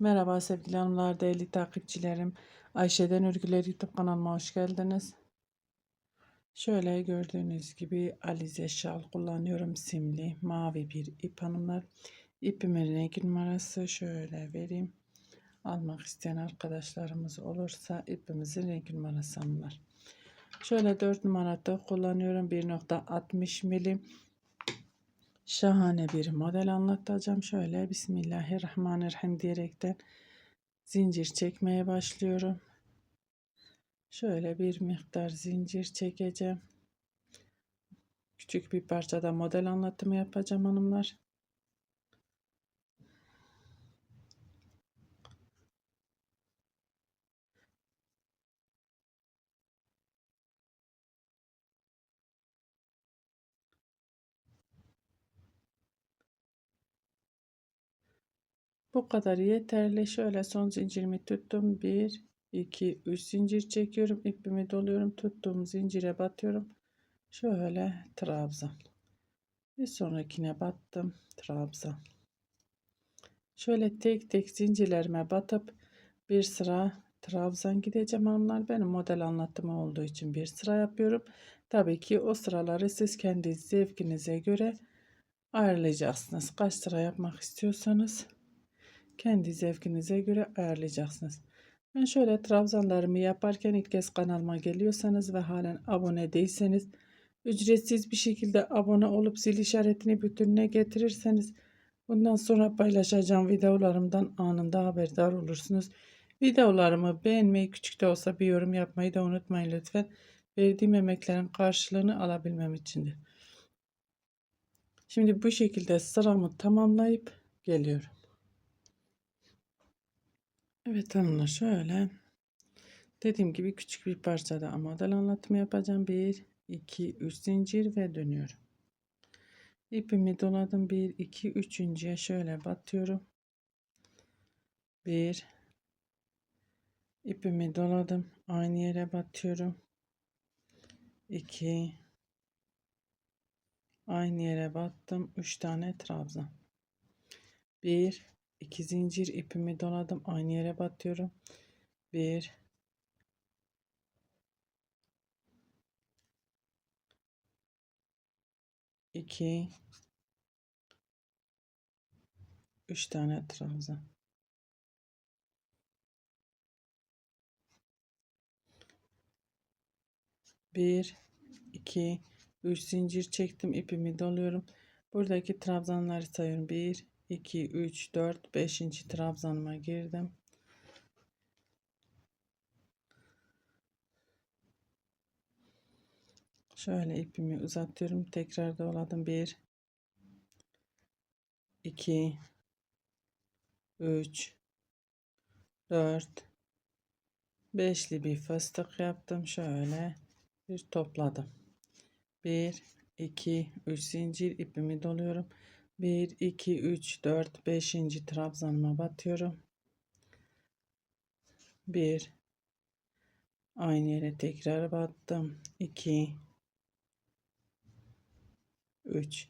Merhaba sevgili hanımlar, değerli takipçilerim. Ayşe'den Örgüler YouTube kanalıma hoş geldiniz. Şöyle gördüğünüz gibi Alize şal kullanıyorum. Simli mavi bir ip hanımlar. İpimin renk numarası şöyle vereyim. Almak isteyen arkadaşlarımız olursa ipimizin renk numarası hanımlar. Şöyle 4 numarada kullanıyorum. 1.60 milim. Şahane bir model anlatacağım. Şöyle Bismillahirrahmanirrahim diyerekten zincir çekmeye başlıyorum. Şöyle bir miktar zincir çekeceğim. Küçük bir parçada model anlatımı yapacağım hanımlar. Bu kadar yeterli. Şöyle son zincirimi tuttum. 1, 2, 3 zincir çekiyorum. ipimi doluyorum. Tuttuğum zincire batıyorum. Şöyle trabzan. Bir sonrakine battım. Trabzan. Şöyle tek tek zincirlerime batıp bir sıra trabzan gideceğim hanımlar. Benim model anlatımı olduğu için bir sıra yapıyorum. Tabii ki o sıraları siz kendi zevkinize göre ayarlayacaksınız. Kaç sıra yapmak istiyorsanız kendi zevkinize göre ayarlayacaksınız. Ben şöyle trabzanlarımı yaparken ilk kez kanalıma geliyorsanız ve halen abone değilseniz ücretsiz bir şekilde abone olup zil işaretini bütününe getirirseniz bundan sonra paylaşacağım videolarımdan anında haberdar olursunuz. Videolarımı beğenmeyi küçük de olsa bir yorum yapmayı da unutmayın lütfen. Verdiğim emeklerin karşılığını alabilmem içindir. Şimdi bu şekilde sıramı tamamlayıp geliyorum. Evet hanımlar şöyle dediğim gibi küçük bir parçada model anlatımı yapacağım. 1, 2, 3 zincir ve dönüyorum. İpimi doladım. 1, 2, 3.ye şöyle batıyorum. 1 ipimi doladım. Aynı yere batıyorum. 2 aynı yere battım. 3 tane trabzan. 1 2 zincir ipimi doladım. Aynı yere batıyorum. 1 2 3 tane trabzan. Bir, iki, üç zincir çektim. ipimi doluyorum. Buradaki trabzanları sayıyorum. Bir, 2, 3, 4, 5. trabzanıma girdim. Şöyle ipimi uzatıyorum. Tekrar doladım. 1 2 3 4 beşli bir fıstık yaptım. Şöyle bir topladım. 1 2 3 zincir ipimi doluyorum. 1 2 3 4 5. trabzanıma batıyorum. 1 aynı yere tekrar battım. 2 3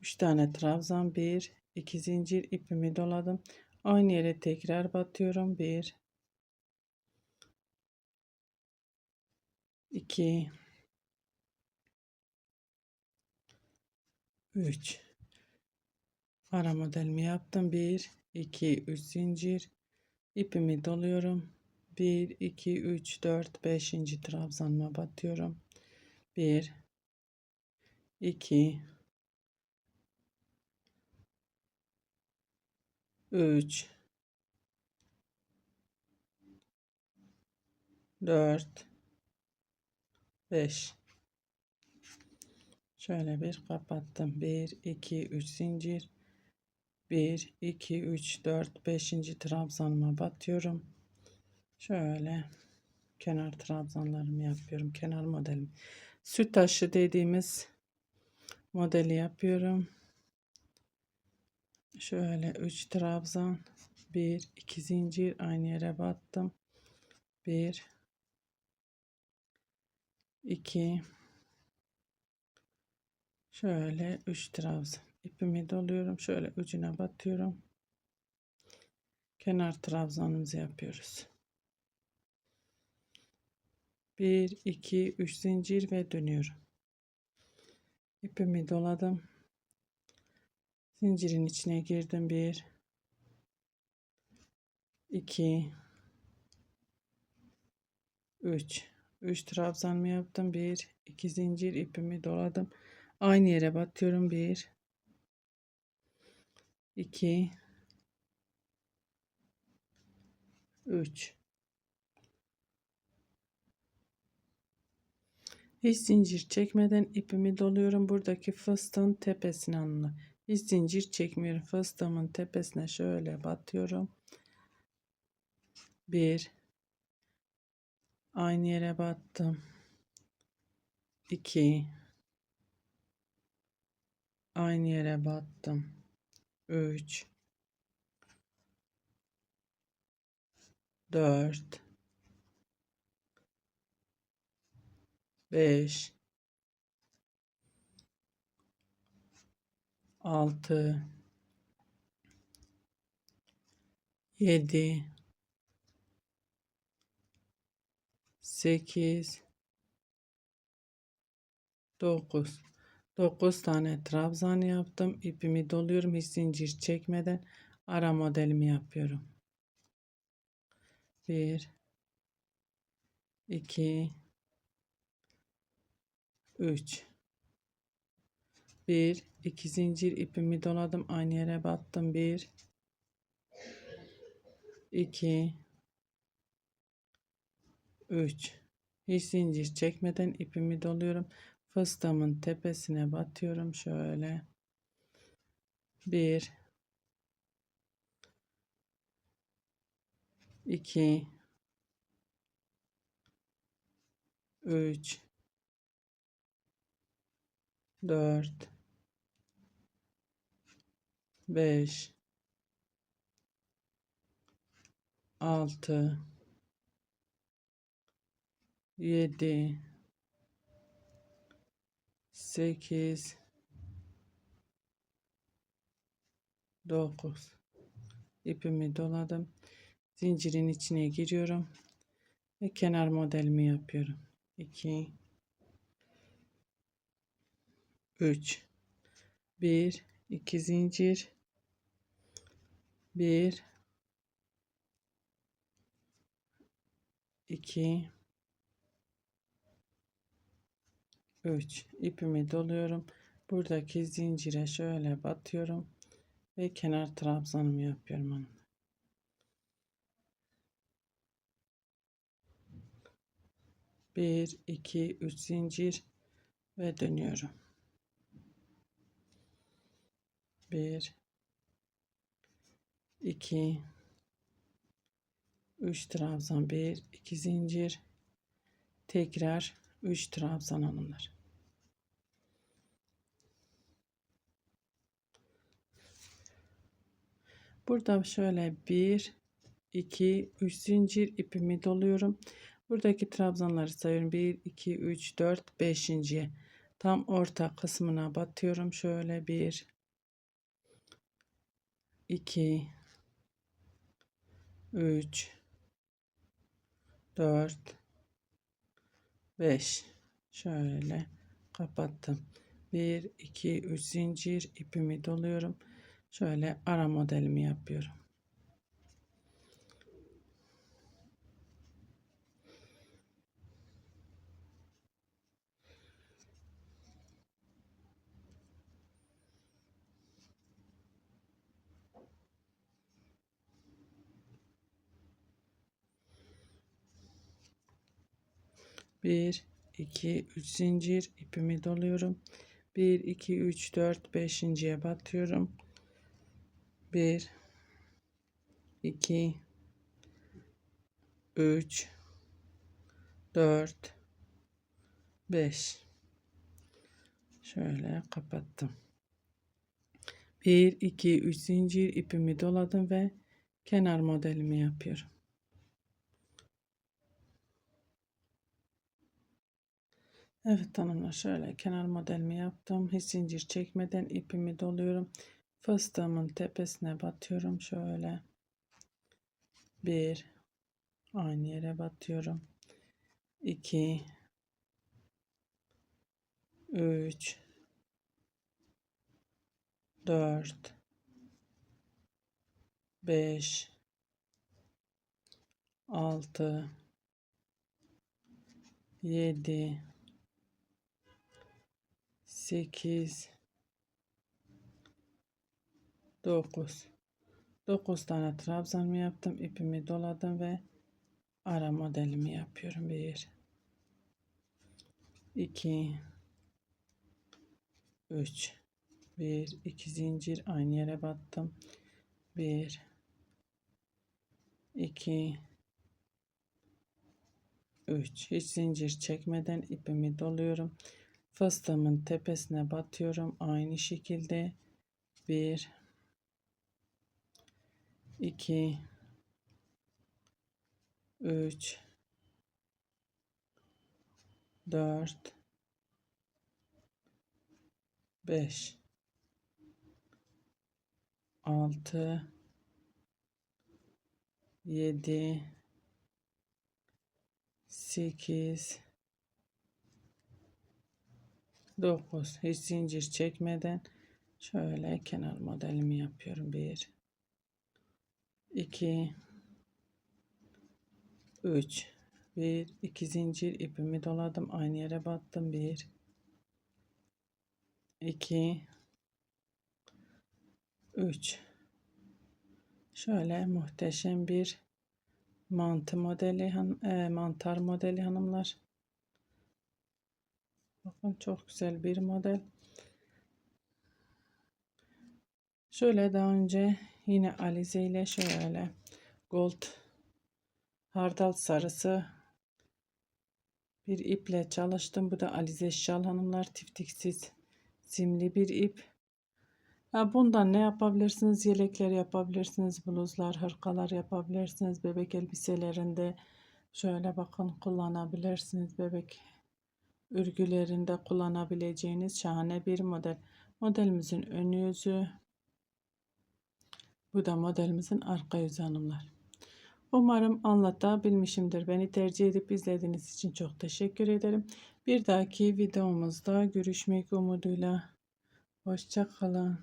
3 tane trabzan 1 2 zincir ipimi doladım. Aynı yere tekrar batıyorum. 1 2 3 ara modelimi yaptım 1 2 3 zincir ipimi doluyorum 1 2 3 4 5. trabzanıma batıyorum 1 2 3 4 5 Şöyle bir kapattım. 1, 2, 3 zincir. 1, 2, 3, 4, 5. trabzanıma batıyorum. Şöyle kenar trabzanlarımı yapıyorum. Kenar modelim. Süt taşı dediğimiz modeli yapıyorum. Şöyle 3 trabzan. 1, 2 zincir aynı yere battım. 1, 2, Şöyle 3 trabzan ipimi doluyorum. Şöyle ucuna batıyorum. kenar trabzanımızı yapıyoruz. 1 2 3 zincir ve dönüyorum. İpimi doladım. Zincirin içine girdim. 1 2 3 3 trabzan mı yaptım? 1 2 zincir ipimi doladım. Aynı yere batıyorum. 1 2 3 Hiç zincir çekmeden ipimi doluyorum. Buradaki fıstığın tepesine alınır. Hiç zincir çekmiyorum. Fıstığımın tepesine şöyle batıyorum. 1 Aynı yere battım. 2 Aynı yere battım. 3 4 5 6 7 8 9 9 tane trabzan yaptım. İpimi doluyorum. Hiç zincir çekmeden ara modelimi yapıyorum. 1 2 3 1 2 zincir ipimi doladım. Aynı yere battım. 1 2 3 hiç zincir çekmeden ipimi doluyorum. Fıstığımın tepesine batıyorum şöyle. 1 2 3 4 5 6 7 8 9 ipimi doladım. Zincirin içine giriyorum ve kenar modelimi yapıyorum. 2 3 1 2 zincir. 1 2 3 ipimi doluyorum buradaki zincire şöyle batıyorum ve kenar trabzanımı yapıyorum hanım. Bir, iki, üç zincir ve dönüyorum. Bir, iki, üç trabzan, bir, iki zincir, tekrar üç trabzan hanımlar. Burada şöyle bir, iki, üç zincir ipimi doluyorum. Buradaki trabzanları sayıyorum. 1, 2, 3, 4, 5. Tam orta kısmına batıyorum. Şöyle 1, 2, 3, 4, 5. Şöyle kapattım. 1, 2, 3 zincir ipimi doluyorum. Şöyle ara modelimi yapıyorum. Bir, iki, üç zincir ipimi doluyorum. Bir, iki, üç, dört, beşinciye batıyorum. 1 2 3 4 5 şöyle kapattım. 1 2 3 zincir ipimi doladım ve kenar modelimi yapıyorum. Evet hanımlar şöyle kenar modelimi yaptım. Hiç zincir çekmeden ipimi doluyorum Fıstığımın tepesine batıyorum şöyle. 1 aynı yere batıyorum 2 3 4 5 6 7 8 9 9 tane trabzanımı yaptım ipimi doladım ve ara modelimi yapıyorum 1 2 3 1 2 zincir aynı yere battım. 1 2 3 hiç zincir çekmeden ipimi doluyorum. Fıstığımın tepesine batıyorum aynı şekilde. 1 2 3 4 5 6 7 8 9 hiç zincir çekmeden şöyle kenar modelimi yapıyorum. 1 2 3 1 2 zincir ipimi doladım. Aynı yere battım. 1 2 3 şöyle muhteşem bir mantı modeli e, mantar modeli hanımlar. Bakın çok güzel bir model. Şöyle daha önce yine alize ile şöyle gold hardal sarısı bir iple çalıştım bu da alize şal hanımlar tiftiksiz simli bir ip ya bundan ne yapabilirsiniz? Yelekler yapabilirsiniz, bluzlar, hırkalar yapabilirsiniz. Bebek elbiselerinde şöyle bakın kullanabilirsiniz. Bebek örgülerinde kullanabileceğiniz şahane bir model. Modelimizin ön yüzü. Bu da modelimizin arka yüzü hanımlar. Umarım anlatabilmişimdir. Beni tercih edip izlediğiniz için çok teşekkür ederim. Bir dahaki videomuzda görüşmek umuduyla. Hoşça kalın.